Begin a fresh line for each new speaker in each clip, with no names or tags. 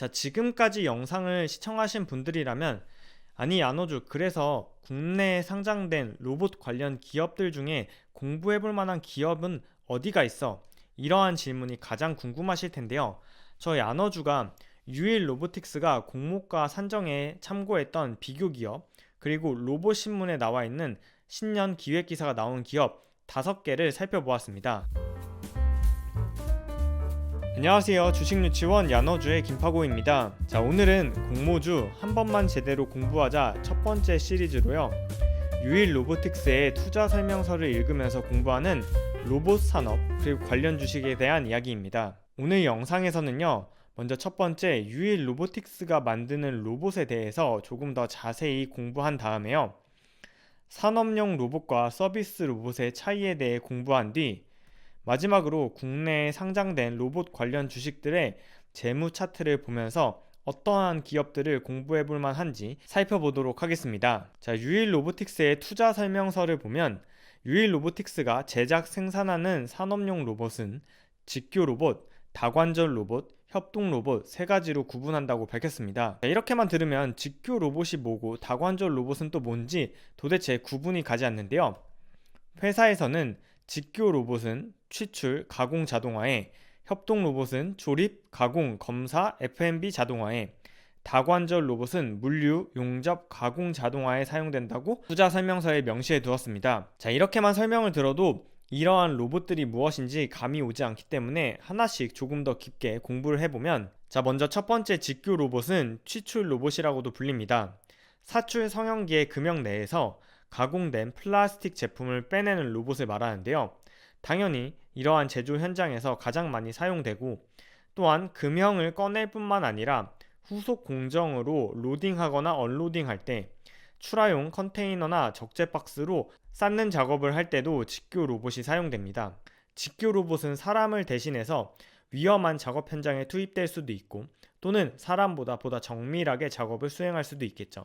자, 지금까지 영상을 시청하신 분들이라면 아니 야노주 그래서 국내에 상장된 로봇 관련 기업들 중에 공부해 볼 만한 기업은 어디가 있어? 이러한 질문이 가장 궁금하실 텐데요. 저 야너주가 유일 로보틱스가 공모가 산정에 참고했던 비교 기업 그리고 로봇 신문에 나와 있는 신년 기획 기사가 나온 기업 다섯 개를 살펴보았습니다. 안녕하세요. 주식유치원 야너주의 김파고입니다. 자, 오늘은 공모주 한 번만 제대로 공부하자 첫 번째 시리즈로요. 유일 로보틱스의 투자 설명서를 읽으면서 공부하는 로봇 산업 그리고 관련 주식에 대한 이야기입니다. 오늘 영상에서는요. 먼저 첫 번째 유일 로보틱스가 만드는 로봇에 대해서 조금 더 자세히 공부한 다음에요. 산업용 로봇과 서비스 로봇의 차이에 대해 공부한 뒤 마지막으로 국내에 상장된 로봇 관련 주식들의 재무 차트를 보면서 어떠한 기업들을 공부해 볼 만한지 살펴보도록 하겠습니다. 자, 유일 로보틱스의 투자 설명서를 보면 유일 로보틱스가 제작 생산하는 산업용 로봇은 직교 로봇, 다관절 로봇, 협동 로봇 세 가지로 구분한다고 밝혔습니다. 자, 이렇게만 들으면 직교 로봇이 뭐고 다관절 로봇은 또 뭔지 도대체 구분이 가지 않는데요. 회사에서는 직교 로봇은 취출, 가공 자동화에 협동 로봇은 조립, 가공, 검사, F&B 자동화에 다관절 로봇은 물류, 용접, 가공 자동화에 사용된다고 투자 설명서에 명시해 두었습니다. 자, 이렇게만 설명을 들어도 이러한 로봇들이 무엇인지 감이 오지 않기 때문에 하나씩 조금 더 깊게 공부를 해보면 자, 먼저 첫 번째 직교 로봇은 취출 로봇이라고도 불립니다. 사출 성형기의 금형 내에서 가공된 플라스틱 제품을 빼내는 로봇을 말하는데요. 당연히 이러한 제조 현장에서 가장 많이 사용되고 또한 금형을 꺼낼 뿐만 아니라 후속 공정으로 로딩하거나 언로딩할 때 출하용 컨테이너나 적재 박스로 쌓는 작업을 할 때도 직교 로봇이 사용됩니다. 직교 로봇은 사람을 대신해서 위험한 작업 현장에 투입될 수도 있고 또는 사람보다 보다 정밀하게 작업을 수행할 수도 있겠죠.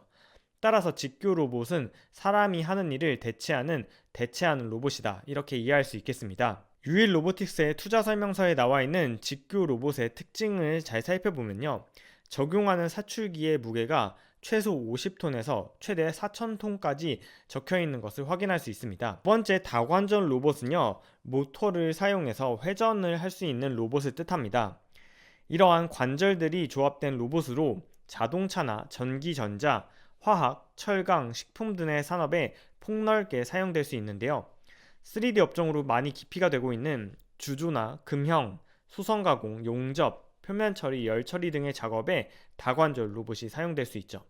따라서 직교 로봇은 사람이 하는 일을 대체하는 대체하는 로봇이다. 이렇게 이해할 수 있겠습니다. 유일 로보틱스의 투자 설명서에 나와 있는 직교 로봇의 특징을 잘 살펴보면요. 적용하는 사출기의 무게가 최소 50톤에서 최대 4,000톤까지 적혀 있는 것을 확인할 수 있습니다. 두 번째 다관절 로봇은요, 모터를 사용해서 회전을 할 수 있는 로봇을 뜻합니다. 이러한 관절들이 조합된 로봇으로 자동차나 전기전자, 화학, 철강, 식품 등의 산업에 폭넓게 사용될 수 있는데요. 3D 업종으로 많이 기피가 되고 있는 주조나 금형, 수성 가공, 용접, 표면 처리, 열 처리 등의 작업에 다관절 로봇이 사용될 수 있죠.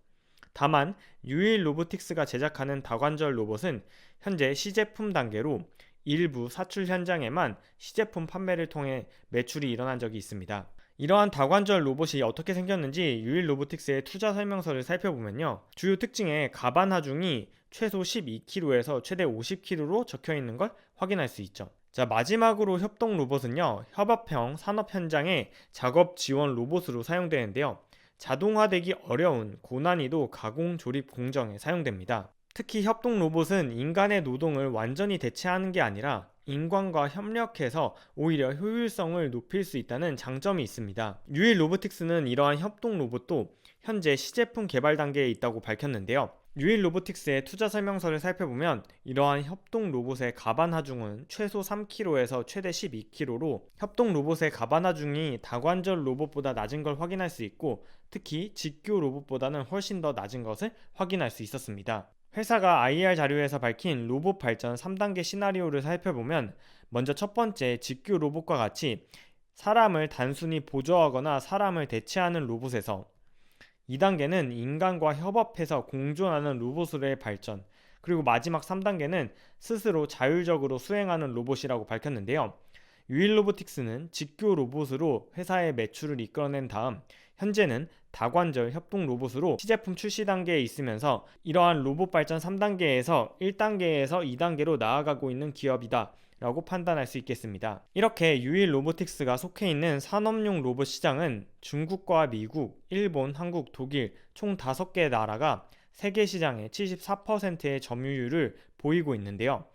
다만 유일 로보틱스가 제작하는 다관절 로봇은 현재 시제품 단계로 일부 사출 현장에만 시제품 판매를 통해 매출이 일어난 적이 있습니다. 이러한 다관절 로봇이 어떻게 생겼는지 유일 로보틱스의 투자 설명서를 살펴보면요. 주요 특징에 가반 하중이 최소 12kg에서 최대 50kg로 적혀 있는 걸 확인할 수 있죠. 자, 마지막으로 협동 로봇은요. 협업형 산업 현장의 작업 지원 로봇으로 사용되는데요. 자동화되기 어려운 고난이도 가공 조립 공정에 사용됩니다. 특히 협동 로봇은 인간의 노동을 완전히 대체하는 게 아니라 인간과 협력해서 오히려 효율성을 높일 수 있다는 장점이 있습니다. 유일 로보틱스는 이러한 협동 로봇도 현재 시제품 개발 단계에 있다고 밝혔는데요. 유일 로보틱스의 투자 설명서를 살펴보면 이러한 협동 로봇의 가반 하중은 최소 3kg에서 최대 12kg로 협동 로봇의 가반 하중이 다관절 로봇보다 낮은 걸 확인할 수 있고 특히 직교 로봇보다는 훨씬 더 낮은 것을 확인할 수 있었습니다. 회사가 IR 자료에서 밝힌 로봇 발전 3단계 시나리오를 살펴보면 먼저 첫 번째 직교 로봇과 같이 사람을 단순히 보조하거나 사람을 대체하는 로봇에서 2단계는 인간과 협업해서 공존하는 로봇으로의 발전 그리고 마지막 3단계는 스스로 자율적으로 수행하는 로봇이라고 밝혔는데요. 유일 로보틱스는 직교 로봇으로 회사의 매출을 이끌어낸 다음 현재는 다관절 협동 로봇으로 시제품 출시 단계에 있으면서 이러한 로봇 발전 3단계에서 1단계에서 2단계로 나아가고 있는 기업이다. 라고 판단할 수 있겠습니다. 이렇게 유일 로보틱스가 속해 있는 산업용 로봇 시장은 중국과 미국, 일본, 한국, 독일 총 5개의 나라가 세계 시장의 74%의 점유율을 보이고 있는데요.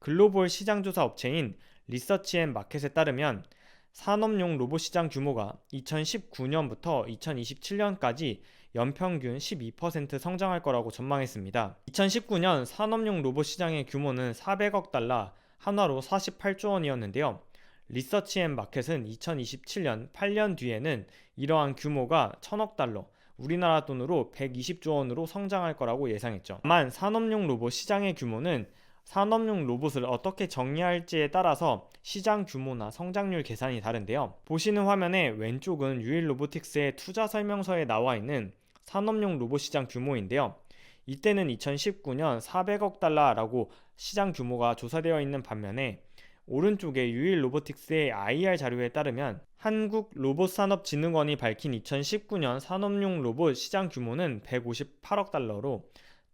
글로벌 시장조사 업체인 리서치 앤 마켓에 따르면 산업용 로봇 시장 규모가 2019년부터 2027년까지 연평균 12% 성장할 거라고 전망했습니다. 2019년 산업용 로봇 시장의 규모는 400억 달러, 한화로 48조 원이었는데요. 리서치 앤 마켓은 2027년 8년 뒤에는 이러한 규모가 1000억 달러, 우리나라 돈으로 120조 원으로 성장할 거라고 예상했죠. 다만 산업용 로봇 시장의 규모는 산업용 로봇을 어떻게 정리할지에 따라서 시장 규모나 성장률 계산이 다른데요. 보시는 화면에 왼쪽은 유일 로보틱스의 투자 설명서에 나와 있는 산업용 로봇 시장 규모인데요. 이때는 2019년 400억 달러라고 시장 규모가 조사되어 있는 반면에 오른쪽에 유일 로보틱스의 IR 자료에 따르면 한국 로봇산업진흥원이 밝힌 2019년 산업용 로봇 시장 규모는 158억 달러로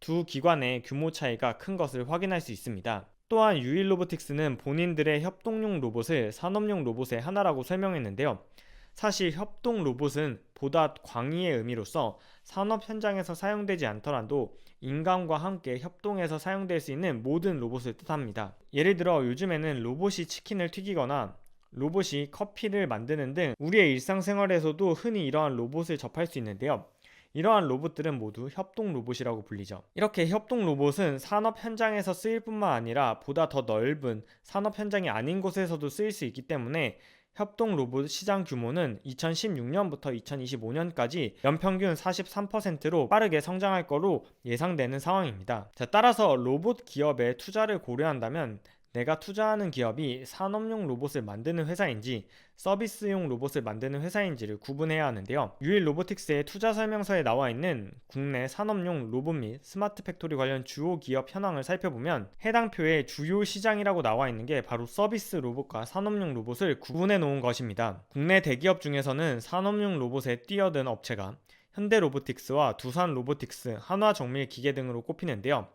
두 기관의 규모 차이가 큰 것을 확인할 수 있습니다. 또한 유일 로보틱스는 본인들의 협동용 로봇을 산업용 로봇의 하나라고 설명했는데요. 사실 협동 로봇은 보다 광의의 의미로서 산업 현장에서 사용되지 않더라도 인간과 함께 협동해서 사용될 수 있는 모든 로봇을 뜻합니다. 예를 들어 요즘에는 로봇이 치킨을 튀기거나 로봇이 커피를 만드는 등 우리의 일상생활에서도 흔히 이러한 로봇을 접할 수 있는데요. 이러한 로봇들은 모두 협동 로봇이라고 불리죠. 이렇게 협동 로봇은 산업 현장에서 쓰일 뿐만 아니라 보다 더 넓은 산업 현장이 아닌 곳에서도 쓰일 수 있기 때문에 협동 로봇 시장 규모는 2016년부터 2025년까지 연평균 43%로 빠르게 성장할 거로 예상되는 상황입니다. 자, 따라서 로봇 기업의 투자를 고려한다면 내가 투자하는 기업이 산업용 로봇을 만드는 회사인지 서비스용 로봇을 만드는 회사인지를 구분해야 하는데요. 유일 로보틱스의 투자 설명서에 나와 있는 국내 산업용 로봇 및 스마트 팩토리 관련 주요 기업 현황을 살펴보면 해당 표에 주요 시장이라고 나와 있는 게 바로 서비스 로봇과 산업용 로봇을 구분해 놓은 것입니다. 국내 대기업 중에서는 산업용 로봇에 뛰어든 업체가 현대 로보틱스와 두산 로보틱스, 한화 정밀 기계 등으로 꼽히는데요.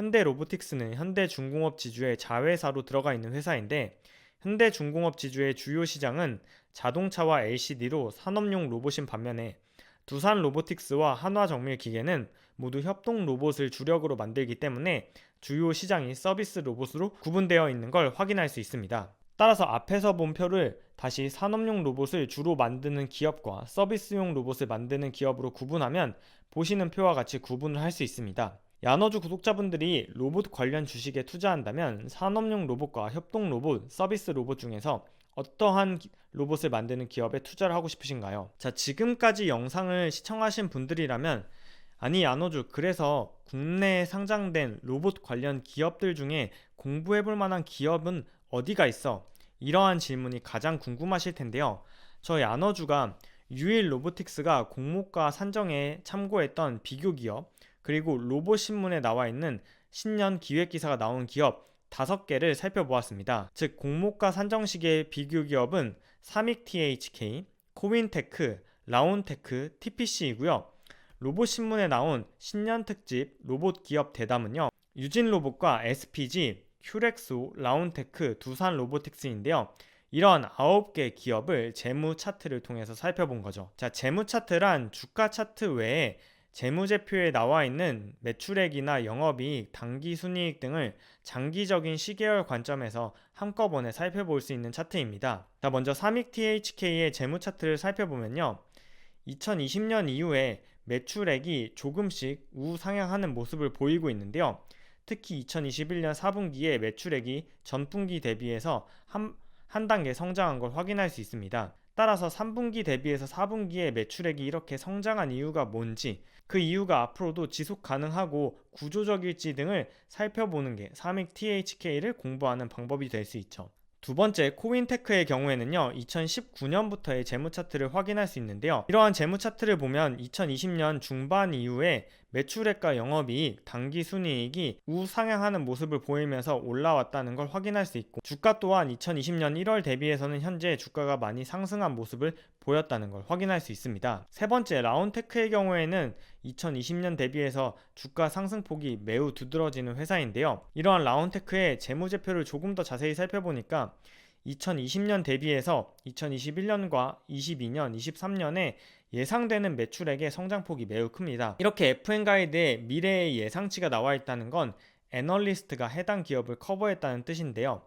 현대 로보틱스는 현대 중공업 지주의 자회사로 들어가 있는 회사인데 현대 중공업 지주의 주요 시장은 자동차와 LCD로 산업용 로봇인 반면에 두산 로보틱스와 한화정밀 기계는 모두 협동 로봇을 주력으로 만들기 때문에 주요 시장이 서비스 로봇으로 구분되어 있는 걸 확인할 수 있습니다. 따라서 앞에서 본 표를 다시 산업용 로봇을 주로 만드는 기업과 서비스용 로봇을 만드는 기업으로 구분하면 보시는 표와 같이 구분을 할 수 있습니다. 야너주 구독자분들이 로봇 관련 주식에 투자한다면 산업용 로봇과 협동 로봇, 서비스 로봇 중에서 어떠한 로봇을 만드는 기업에 투자를 하고 싶으신가요? 자, 지금까지 영상을 시청하신 분들이라면 아니 야노주 그래서 국내에 상장된 로봇 관련 기업들 중에 공부해 볼 만한 기업은 어디가 있어? 이러한 질문이 가장 궁금하실 텐데요. 저 야너주가 유일 로보틱스가 공모가 산정에 참고했던 비교 기업 그리고 로봇 신문에 나와 있는 신년 기획 기사가 나온 기업 5개를 살펴보았습니다. 즉 공모가 산정 시기의 비교 기업은 사믹 THK, 코윈테크, 라온테크, TPC이고요. 로봇 신문에 나온 신년 특집 로봇 기업 대담은요. 유진 로봇과 SPG, 큐렉소, 라운테크, 두산 로보틱스인데요. 이런 9개 기업을 재무 차트를 통해서 살펴본 거죠. 자, 재무 차트란 주가 차트 외에 재무제표에 나와 있는 매출액이나 영업이익, 단기 순이익 등을 장기적인 시계열 관점에서 한꺼번에 살펴볼 수 있는 차트입니다. 자, 먼저 삼익 THK의 재무 차트를 살펴보면요. 2020년 이후에 매출액이 조금씩 우상향하는 모습을 보이고 있는데요. 특히 2021년 4분기에 매출액이 전분기 대비해서 한, 한 단계 성장한 걸 확인할 수 있습니다. 따라서 3분기 대비해서 4분기에 매출액이 이렇게 성장한 이유가 뭔지 그 이유가 앞으로도 지속 가능하고 구조적일지 등을 살펴보는 게 삼익 THK를 공부하는 방법이 될 수 있죠. 두 번째 코인테크의 경우에는요 2019년부터의 재무 차트를 확인할 수 있는데요 이러한 재무 차트를 보면 2020년 중반 이후에 매출액과 영업이익, 단기 순이익이 우상향하는 모습을 보이면서 올라왔다는 걸 확인할 수 있고 주가 또한 2020년 1월 대비해서는 현재 주가가 많이 상승한 모습을 보였다는 걸 확인할 수 있습니다. 세 번째 라운테크의 경우에는 2020년 대비해서 주가 상승폭이 매우 두드러지는 회사인데요. 이러한 라운테크의 재무제표를 조금 더 자세히 살펴보니까 2020년 대비해서 2021년과 22년, 23년에 예상되는 매출액의 성장폭이 매우 큽니다. 이렇게 FN 가이드에 미래의 예상치가 나와 있다는 건 애널리스트가 해당 기업을 커버했다는 뜻인데요.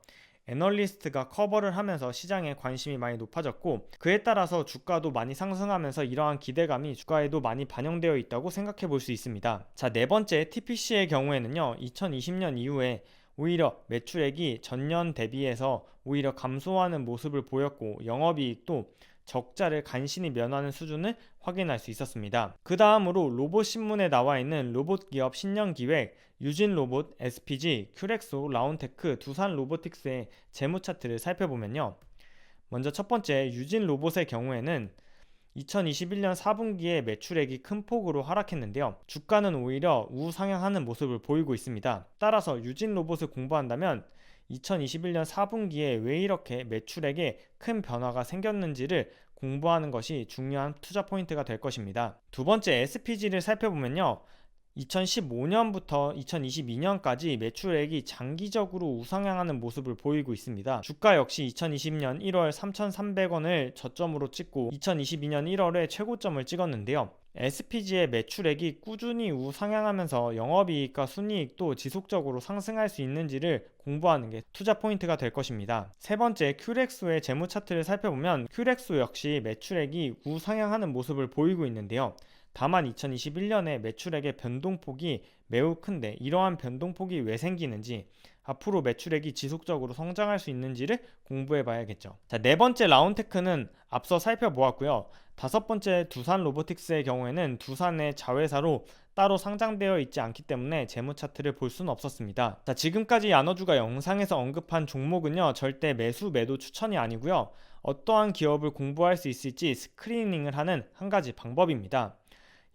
애널리스트가 커버를 하면서 시장에 관심이 많이 높아졌고 그에 따라서 주가도 많이 상승하면서 이러한 기대감이 주가에도 많이 반영되어 있다고 생각해 볼 수 있습니다. 자, 네 번째 TPC의 경우에는요. 2020년 이후에 오히려 매출액이 전년 대비해서 오히려 감소하는 모습을 보였고 영업이익도 적자를 간신히 면하는 수준을 확인할 수 있었습니다. 그 다음으로 로봇 신문에 나와 있는 로봇 기업 신년 기획, 유진 로봇, SPG, 큐렉소, 라운테크, 두산 로보틱스의 재무 차트를 살펴보면요. 먼저 첫 번째 유진 로봇의 경우에는 2021년 4분기에 매출액이 큰 폭으로 하락했는데요. 주가는 오히려 우상향하는 모습을 보이고 있습니다. 따라서 유진 로봇을 공부한다면 2021년 4분기에 왜 이렇게 매출액에 큰 변화가 생겼는지를 공부하는 것이 중요한 투자 포인트가 될 것입니다. 두 번째 SPG를 살펴보면요. 2015년부터 2022년까지 매출액이 장기적으로 우상향하는 모습을 보이고 있습니다. 주가 역시 2020년 1월 3,300원을 저점으로 찍고 2022년 1월에 최고점을 찍었는데요. SPG의 매출액이 꾸준히 우상향하면서 영업이익과 순이익도 지속적으로 상승할 수 있는지를 공부하는 게 투자 포인트가 될 것입니다. 세 번째, 큐렉소의 재무 차트를 살펴보면 큐렉소 역시 매출액이 우상향하는 모습을 보이고 있는데요. 다만 2021년에 매출액의 변동폭이 매우 큰데 이러한 변동폭이 왜 생기는지 앞으로 매출액이 지속적으로 성장할 수 있는지를 공부해 봐야겠죠. 자, 네 번째 라운테크는 앞서 살펴보았고요. 다섯 번째 두산 로보틱스의 경우에는 두산의 자회사로 따로 상장되어 있지 않기 때문에 재무 차트를 볼 수는 없었습니다. 자, 지금까지 야너주가 영상에서 언급한 종목은요, 절대 매수 매도 추천이 아니고요. 어떠한 기업을 공부할 수 있을지 스크리닝을 하는 한 가지 방법입니다.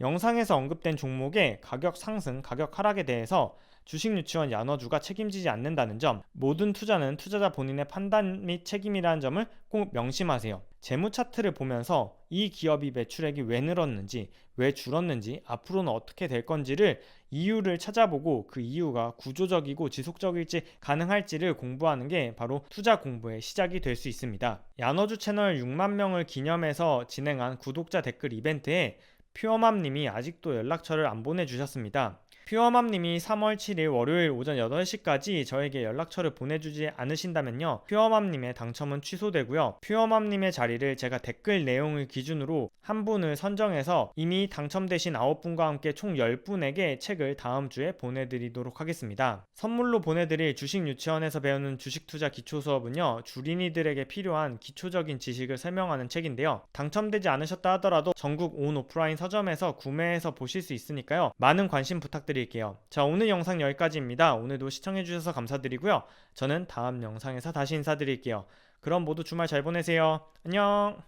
영상에서 언급된 종목의 가격 상승, 가격 하락에 대해서 주식 유치원 야너주가 책임지지 않는다는 점, 모든 투자는 투자자 본인의 판단 및 책임이라는 점을 꼭 명심하세요. 재무 차트를 보면서 이 기업이 매출액이 왜 늘었는지, 왜 줄었는지, 앞으로는 어떻게 될 건지를 이유를 찾아보고 그 이유가 구조적이고 지속적일지 가능할지를 공부하는 게 바로 투자 공부의 시작이 될 수 있습니다. 야너주 채널 6만 명을 기념해서 진행한 구독자 댓글 이벤트에 퓨어맘님이 아직도 연락처를 안 보내주셨습니다. 퓨어맘님이 3월 7일 월요일 오전 8시까지 저에게 연락처를 보내주지 않으신다면요. 퓨어맘님의 당첨은 취소되고요. 퓨어맘님의 자리를 제가 댓글 내용을 기준으로 한 분을 선정해서 이미 당첨되신 9분과 함께 총 10분에게 책을 다음 주에 보내드리도록 하겠습니다. 선물로 보내드릴 주식 유치원에서 배우는 주식 투자 기초 수업은요. 주린이들에게 필요한 기초적인 지식을 설명하는 책인데요. 당첨되지 않으셨다 하더라도 전국 온 오프라인 서점에서 구매해서 보실 수 있으니까요. 많은 관심 부탁드립니다. 부탁드릴게요. 자, 오늘 영상 여기까지입니다. 오늘도 시청해주셔서 감사드리고요. 저는 다음 영상에서 다시 인사드릴게요. 그럼 모두 주말 잘 보내세요. 안녕!